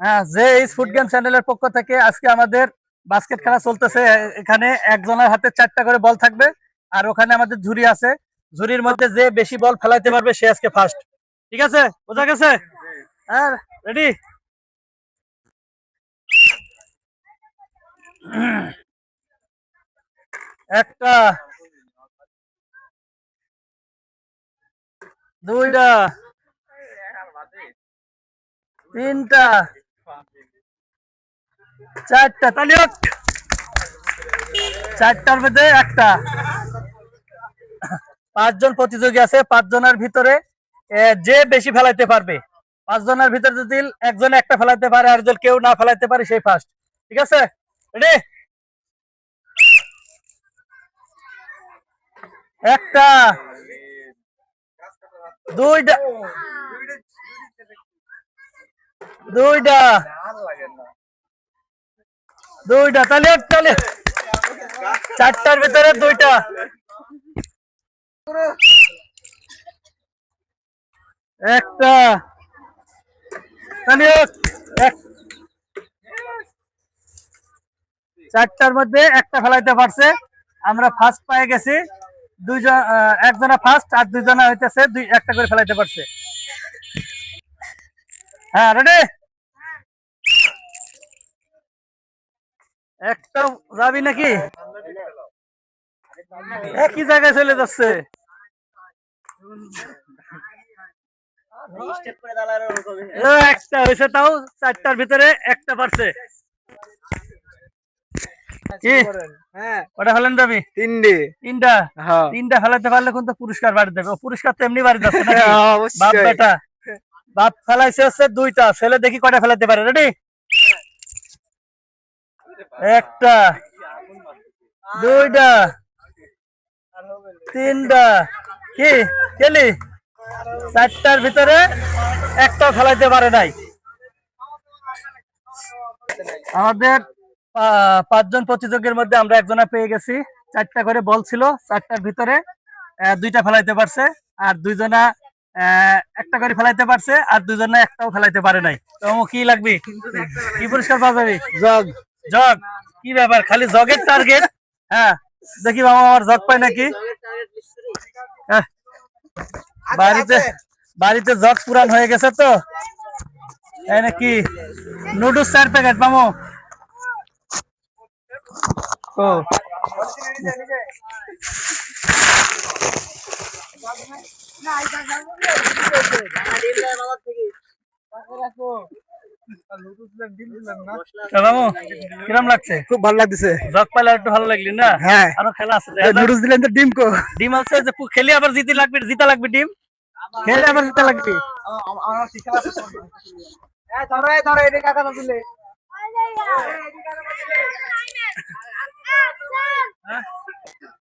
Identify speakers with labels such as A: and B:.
A: হ্যাঁ যে গেম পক্ষ থেকে আজকে আমাদের বাস্কেট খেলা চলতেছে। এখানে একজনের হাতে চারটা করে বল থাকবে আর ওখানে আমাদের ঝুড়ি আছে। ঝুড়ির মধ্যে যে বেশি বল ফেলাইতে পারবে সে আজকে ফার্স্ট ঠিক আছে? একটা, দুইটা, তিনটা চারটা, তাহলে চারটার মধ্যে একটা। পাঁচজন প্রতিযোগী আছে, পাঁচজনের ভিতরে যে বেশি ফেলাইতে পারবে। পাঁচজনের ভিতরে যদি একজন একটা ফেলাইতে পারে, আর যদি কেউ না ফেলাইতে পারে, সেই ফার্স্ট ঠিক আছে? রেডি একটা, দুইটা দুইটা। দুইটা, তাহলে তাহলে চারটার ভিতরে দুইটা। একটা। তাহলে চারটার মধ্যে একটা ফেলাইতে পারছে। আমরা ফার্স্ট পেয়ে গেছি। দুইজন একজনা ফার্স্ট আর দুইজনা হইতেছে দুই, একটা করে ফেলাইতে পারছে। হ্যাঁ রেডি একটা যাবি নাকি? একই জায়গায় চলে যাচ্ছে। একটা হয়েছে তাও চারটার ভিতরে একটা পারছে।
B: তিনটে
A: তিনটা?
B: হ্যাঁ।
A: ফেলাতে পারলে কিন্তু পুরস্কার বাড়ি দেবে। ও পুরস্কার তো এমনি বাড়ি যাচ্ছে
B: হ্যাঁ,
A: বাপ বেটা বাপ ফেলাইছে হচ্ছে দুইটা ছেলে দেখি কটা ফেলাতে পারে। রেডি একটা, দুইটা, তিনটা, কি? খেলি চারটার ভিতরে একটা ফেলাইতে পারে নাই। আমাদের পাঁচজন প্রতিযোগীর মধ্যে আমরা একজনা পেয়ে গেছি। চারটা করে বল ছিল, চারটার ভিতরে দুইটা ফেলাইতে পারছে, আর দুইজনা একটা করে ফেলাইতে পারছে, আর দুজনে একটাও ফেলাইতে পারে নাই। তো কি লাগবে? কি পুরস্কার পাওয়া যাবে? জগ? কি ব্যাপার? খালি জগের টার্গেট হ্যাঁ দেখি বাবা আমার জগ পায় নাকি? হ্যাঁ। বাড়িতে বাড়িতে জগ পুরান হয়ে গেছে তো? এই নাকি? নুডলস চার প্যাকেট, মামু। ও। মামু কিরম লাগছে?
B: খুব ভালো লাগতেছে।
A: জগ পাইলে একটু ভালো লাগলি না?
B: হ্যাঁ।
A: আরও খেলা আছে
B: নুডলস দিলেন তো ডিম কো।
A: ডিম আছে যে খেলে আবার জিতে লাগবে জিতা লাগবে ডিম?
B: খেলে আবার দিতে লাগবে।
A: হ্যাঁ?